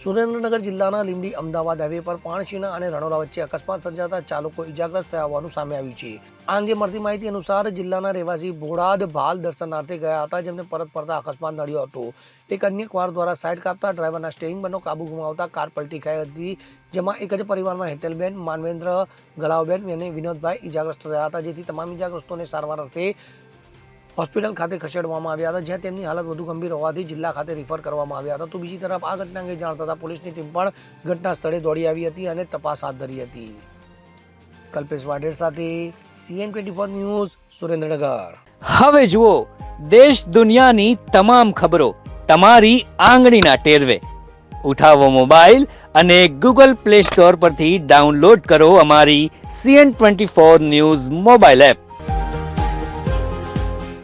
સુરેન્દ્રનગર જિલ્લાના લીંબડી અમદાવાદ હાઈવે પર પાણશીના અને રણોરા વચ્ચે અકસ્માત સર્જાતા ચાલકો ઇજાગ્રસ્ત થયા હોવાનું સામે આવ્યું છે. આ અંગે મળતી માહિતી અનુસાર જિલ્લાના રહેવાસી ભોળાદ ભાલ દર્શનાર્થે ગયા હતા, જેમને પરત ફરતા અકસ્માત નડ્યો હતો. એક અન્ય કાર દ્વારા સાઇડ કાપતા ડ્રાઈવરના સ્ટેરિંગ પરનો કાબુ ગુમાવતા કાર પલટી ખાઈ હતી, જેમાં એક જ પરિવારના હેતલબેન, માનવેન્દ્ર ગલાવબેન અને વિનોદભાઈ ઇજાગ્રસ્ત થયા હતા, જેથી તમામ ઇજાગ્રસ્તોને સારવાર અર્થે હોસ્પિટલ ખાતે ખસેડવામાં આવ્યા હતા, જ્યાં તેમની હાલત વધુ ગંભીર હોવાથી જિલ્લા ખાતે રિફર કરવામાં આવ્યા હતા. તો બીજી તરફ આ ઘટના અંગે જાણ થતાં પોલીસની ટીમ પણ ઘટના સ્થળે દોડી આવી હતી અને તપાસ હાથ ધરી હતી. કલ્પેશ વાઢેર સાથે CN twenty four news, Surendranagar. હવે જુઓ, દેશ દુનિયાની તમામ ખબરો તમારી આંગળીના ટેરવે. ઉઠાવો મોબાઈલ અને ગૂગલ પ્લે સ્ટોર પરથી ડાઉનલોડ કરો અમારી CN twenty four news mobile app.